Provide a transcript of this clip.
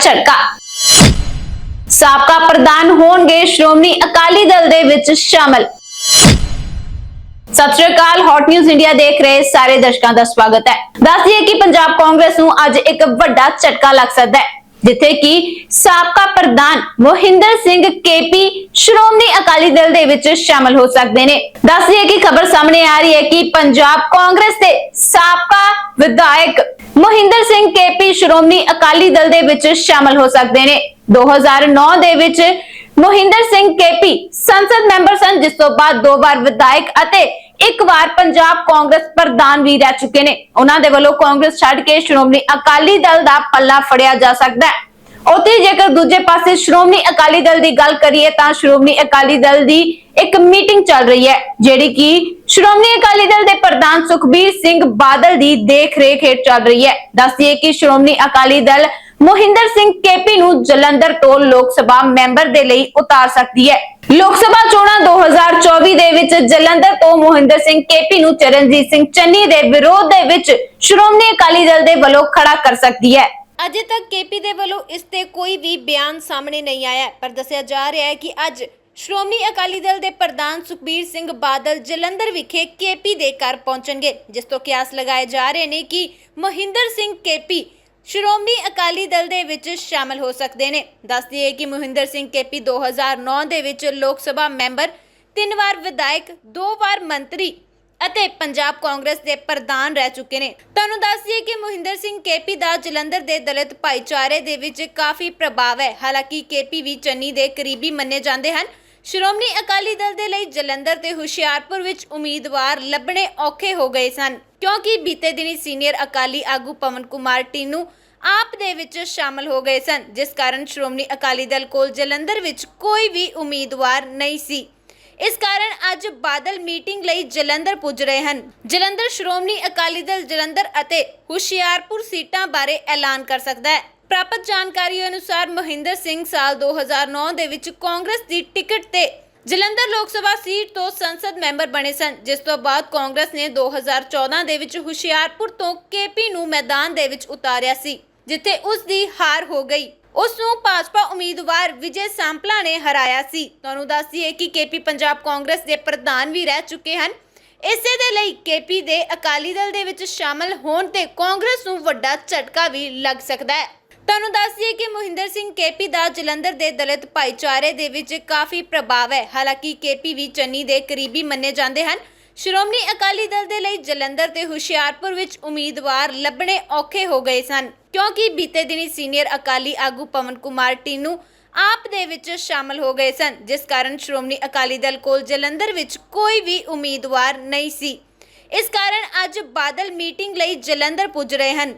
ਝਟਕਾ। ਸਾਬਕਾ ਪ੍ਰਧਾਨ ਹੋਣਗੇ ਸ਼੍ਰੋਮਣੀ ਅਕਾਲੀ ਦਲ ਦੇ ਵਿੱਚ ਸ਼ਾਮਲ। ਸਤਿ ਸ਼੍ਰੀ ਅਕਾਲ ਹੌਟ ਨਿਊਜ਼ ਇੰਡੀਆ ਦੇਖ ਰਹੇ ਸਾਰੇ ਦਰਸ਼ਕਾਂ ਦਾ ਸਵਾਗਤ ਹੈ। ਦੱਸ ਦਈਏ ਕਿ ਪੰਜਾਬ ਕਾਂਗਰਸ ਨੂੰ ਅੱਜ ਇੱਕ ਵੱਡਾ ਝਟਕਾ ਲੱਗ ਸਕਦਾ ਹੈ। ਜਿੱਥੇ ਕਿ ਸਾਬਕਾ ਪ੍ਰਧਾਨ ਮੋਹਿੰਦਰ ਸਿੰਘ ਕੇਪੀ ਸ਼੍ਰੋਮਣੀ ਅਕਾਲੀ ਦਲ ਦੇ ਵਿੱਚ ਸ਼ਾਮਲ ਹੋ ਸਕਦੇ ਨੇ। ਦੱਸ ਦਈਏ ਕਿ ਖਬਰ ਸਾਹਮਣੇ ਆ ਰਹੀ ਹੈ ਕਿ ਪੰਜਾਬ ਕਾਂਗਰਸ ਦੇ ਸਾਬਕਾ ਵਿਧਾਇਕ ਮੋਹਿੰਦਰ ਸਿੰਘ ਕੇਪੀ ਸ਼੍ਰੋਮਣੀ ਅਕਾਲੀ ਦਲ ਦੇ ਵਿੱਚ ਸ਼ਾਮਲ ਹੋ ਸਕਦੇ ਨੇ। 2009 ਦੇ ਵਿੱਚ ਮੋਹਿੰਦਰ ਸਿੰਘ ਕੇਪੀ ਸੰਸਦ ਮੈਂਬਰ ਸਨ, ਜਿਸ ਤੋਂ ਬਾਅਦ ਦੋ ਵਾਰ ਵਿਧਾਇਕ ਅਤੇ ਇੱਕ ਵਾਰ ਪੰਜਾਬ ਕਾਂਗਰਸ ਪ੍ਰਧਾਨ ਵੀ ਰਹਿ ਚੁੱਕੇ ਨੇ। ਉਹਨਾਂ ਦੇ ਵੱਲੋਂ ਕਾਂਗਰਸ ਛੱਡ ਕੇ ਸ਼੍ਰੋਮਣੀ ਅਕਾਲੀ ਦਲ ਦਾ ਪੱਲਾ ਫੜਿਆ ਜਾ ਸਕਦਾ ਹੈ। ਉੱਥੇ ਜੇਕਰ ਦੂਜੇ ਪਾਸੇ ਸ਼੍ਰੋਮਣੀ ਅਕਾਲੀ ਦਲ ਦੀ ਗੱਲ ਕਰੀਏ ਤਾਂ ਸ਼੍ਰੋਮਣੀ ਅਕਾਲੀ ਦਲ ਦੀ ਇੱਕ ਮੀਟਿੰਗ ਚੱਲ ਰਹੀ ਹੈ, ਜਿਹੜੀ ਕਿ ਸ਼੍ਰੋਮਣੀ ਅਕਾਲੀ ਦਲ ਦੇ ਪ੍ਰਧਾਨ ਸੁਖਬੀਰ ਸਿੰਘ ਬਾਦਲ ਦੀ ਦੇਖ ਰੇਖ ਹੇਠ ਚੱਲ ਰਹੀ ਹੈ। ਦੱਸਦੀਏ ਕਿ ਸ਼੍ਰੋਮਣੀ ਅਕਾਲੀ ਦਲ ਮੋਹਿੰਦਰ ਸਿੰਘ ਕੇਪੀ ਨੂੰ ਜਲੰਧਰ ਤੋਂ ਲੋਕ ਸਭਾ ਮੈਂਬਰ ਦੇ ਲਈ ਉਤਾਰ ਸਕਦੀ ਹੈ। ਲੋਕ ਸਭਾ ਚੋਣ 2024 ਦੇ ਵਿੱਚ ਜਲੰਧਰ ਤੋਂ ਮੋਹਿੰਦਰ ਸਿੰਘ ਕੇਪੀ ਨੂੰ ਚਰਨਜੀਤ ਸਿੰਘ ਚੰਨੀ ਦੇ ਵਿਰੋਧ ਦੇ ਵਿੱਚ ਸ਼੍ਰੋਮਣੀ ਅਕਾਲੀ ਦਲ ਦੇ ਵੱਲੋਂ ਖੜਾ ਕਰ ਸਕਦੀ ਹੈ। ਅਜੇ ਤੱਕ ਕੇਪੀ ਦੇ ਵੱਲੋਂ ਇਸ ਤੇ ਕੋਈ ਵੀ ਬਿਆਨ ਸਾਹਮਣੇ ਨਹੀਂ ਆਇਆ ਹੈ, ਪਰ ਦੱਸਿਆ ਜਾ ਰਿਹਾ ਹੈ ਕਿ ਅੱਜ ਸ਼੍ਰੋਮਣੀ ਅਕਾਲੀ ਦਲ ਦੇ ਪ੍ਰਧਾਨ ਸੁਖਬੀਰ ਸਿੰਘ ਬਾਦਲ ਜਲੰਧਰ ਵਿਖੇ ਕੇਪੀ ਦੇ ਘਰ ਪਹੁੰਚਣਗੇ ਜਿਸ ਤੋਂ ਕਿਆਸ ਲਗਾਏ ਜਾ ਰਹੇ ਨੇ ਕਿ ਮਹਿੰਦਰ ਸਿੰਘ ਕੇਪੀ ਸ਼੍ਰੋਮਣੀ ਅਕਾਲੀ ਦਲ ਦੇ ਵਿੱਚ ਸ਼ਾਮਲ ਹੋ ਸਕਦੇ ਨੇ। ਦੱਸਦੀ ਹੈ ਕਿ ਮਹਿੰਦਰ ਸਿੰਘ ਕੇਪੀ 2009 ਦੇ ਵਿੱਚ ਲੋਕ ਸਭਾ ਮੈਂਬਰ ਤਿੰਨ ਵਾਰ ਵਿਧਾਇਕ, ਦੋ ਵਾਰ ਮੰਤਰੀ ਅਤੇ ਪੰਜਾਬ ਕਾਂਗਰਸ ਦੇ ਪ੍ਰਧਾਨ ਰਹਿ ਚੁੱਕੇ ਨੇ। ਤੁਹਾਨੂੰ ਦੱਸ ਦਈਏ ਕਿ ਮੋਹਿੰਦਰ ਸਿੰਘ ਕੇਪੀ ਦਾ ਜਲੰਧਰ ਦੇ ਦਲਿਤ ਭਾਈਚਾਰੇ ਦੇ ਵਿੱਚ ਕਾਫੀ ਪ੍ਰਭਾਵ ਹੈ। ਹਾਲਾਂਕਿ ਕੇਪੀ ਵੀ ਚੰਨੀ ਦੇ ਕਰੀਬੀ ਮੰਨੇ ਜਾਂਦੇ ਹਨ। ਸ਼੍ਰੋਮਣੀ ਅਕਾਲੀ ਦਲ ਦੇ ਲਈ ਜਲੰਧਰ ਤੇ ਹੁਸ਼ਿਆਰਪੁਰ ਵਿੱਚ ਉਮੀਦਵਾਰ ਲੱਭਣੇ ਔਖੇ ਹੋ ਗਏ ਸਨ, ਕਿਉਂਕਿ ਬੀਤੇ ਦਿਨੀ ਸੀਨੀਅਰ ਅਕਾਲੀ ਆਗੂ ਪਵਨ ਕੁਮਾਰ ਟੀਨੂ ਆਪ ਦੇ ਵਿੱਚ ਸ਼ਾਮਲ ਹੋ ਗਏ ਸਨ, ਜਿਸ ਕਾਰਨ ਸ਼੍ਰੋਮਣੀ ਅਕਾਲੀ ਦਲ ਕੋਲ ਜਲੰਧਰ ਵਿੱਚ ਕੋਈ ਵੀ ਉਮੀਦਵਾਰ ਨਹੀਂ ਸੀ। ਇਸ ਕਾਰਨ ਅੱਜ ਬਾਦਲ ਮੀਟਿੰਗ ਲਈ ਜਲੰਧਰ ਪੁੱਜ ਰਹੇ ਹਨ। ਜਲੰਧਰ ਸ਼੍ਰੋਮਣੀ ਅਕਾਲੀ ਦਲ ਜਲੰਧਰ ਅਤੇ ਹੁਸ਼ਿਆਰਪੁਰ ਸੀਟਾਂ ਬਾਰੇ ਐਲਾਨ ਕਰ ਸਕਦਾ ਹੈ। ਪ੍ਰਾਪਤ ਜਾਣਕਾਰੀ ਅਨੁਸਾਰ ਮਹਿੰਦਰ ਸਿੰਘ ਸਾਲ 2009 ਦੇ ਵਿੱਚ ਕਾਂਗਰਸ ਦੀ ਟਿਕਟ ਤੇ ਜਲੰਧਰ ਲੋਕ ਸਭਾ ਸੀਟ ਤੋਂ ਸੰਸਦ ਮੈਂਬਰ ਬਣੇ ਸਨ। ਜਿਸ ਤੋਂ ਬਾਅਦ ਕਾਂਗਰਸ ਨੇ 2014 ਦੇ ਵਿੱਚ ਹੁਸ਼ਿਆਰਪੁਰ ਤੋਂ ਕੇਪੀ ਨੂੰ ਮੈਦਾਨ ਦੇ ਵਿੱਚ ਉਤਾਰਿਆ ਸੀ, ਜਿੱਥੇ ਉਸ ਦੀ ਹਾਰ ਹੋ ਗਈ। ਉਸ ਨੂੰ ਭਾਜਪਾ ਉਮੀਦਵਾਰ ਵਿਜੇ ਸਾਂਪਲਾ ਨੇ ਹਰਾਇਆ ਸੀ। ਤੁਹਾਨੂੰ ਦੱਸ ਦਈਏ ਕਿ ਕੇਪੀ ਪੰਜਾਬ ਕਾਂਗਰਸ ਦੇ ਪ੍ਰਧਾਨ ਵੀ ਰਹਿ ਚੁੱਕੇ ਹਨ। ਇਸੇ ਦੇ ਲਈ ਕੇਪੀ ਦੇ ਅਕਾਲੀ ਦਲ ਦੇ ਵਿੱਚ ਸ਼ਾਮਲ ਹੋਣ ਤੇ ਕਾਂਗਰਸ ਨੂੰ ਵੱਡਾ ਝਟਕਾ ਵੀ ਲੱਗ ਸਕਦਾ ਹੈ। ਤੁਹਾਨੂੰ ਦੱਸ ਦਈਏ ਕਿ ਮੋਹਿੰਦਰ ਸਿੰਘ ਕੇਪੀ ਦਾ ਜਲੰਧਰ ਦੇ ਦਲਿਤ ਭਾਈਚਾਰੇ ਦੇ ਵਿੱਚ ਕਾਫੀ ਪ੍ਰਭਾਵ ਹੈ। ਹਾਲਾਂਕਿ ਕੇਪੀ ਵੀ ਚੰਨੀ ਦੇ ਕਰੀਬੀ ਮੰਨੇ ਜਾਂਦੇ ਹਨ। ਸ਼੍ਰੋਮਣੀ ਅਕਾਲੀ ਦਲ ਦੇ ਲਈ ਜਲੰਧਰ ਤੇ ਹੁਸ਼ਿਆਰਪੁਰ ਵਿੱਚ ਉਮੀਦਵਾਰ ਲੱਭਣੇ ਔਖੇ ਹੋ ਗਏ ਸਨ, ਕਿਉਂਕਿ ਬੀਤੇ ਦਿਨੀ ਸੀਨੀਅਰ ਅਕਾਲੀ ਆਗੂ ਪਵਨ ਕੁਮਾਰ ਟੀਨੂ ਆਪ ਦੇ ਵਿੱਚ ਸ਼ਾਮਲ ਹੋ ਗਏ ਸਨ, ਜਿਸ ਕਾਰਨ ਸ਼੍ਰੋਮਣੀ ਅਕਾਲੀ ਦਲ ਕੋਲ ਜਲੰਧਰ ਵਿੱਚ ਕੋਈ ਵੀ ਉਮੀਦਵਾਰ ਨਹੀਂ ਸੀ। ਇਸ ਕਾਰਨ ਅੱਜ ਬਾਦਲ ਮੀਟਿੰਗ ਲਈ ਜਲੰਧਰ ਪੁੱਜ ਰਹੇ ਹਨ।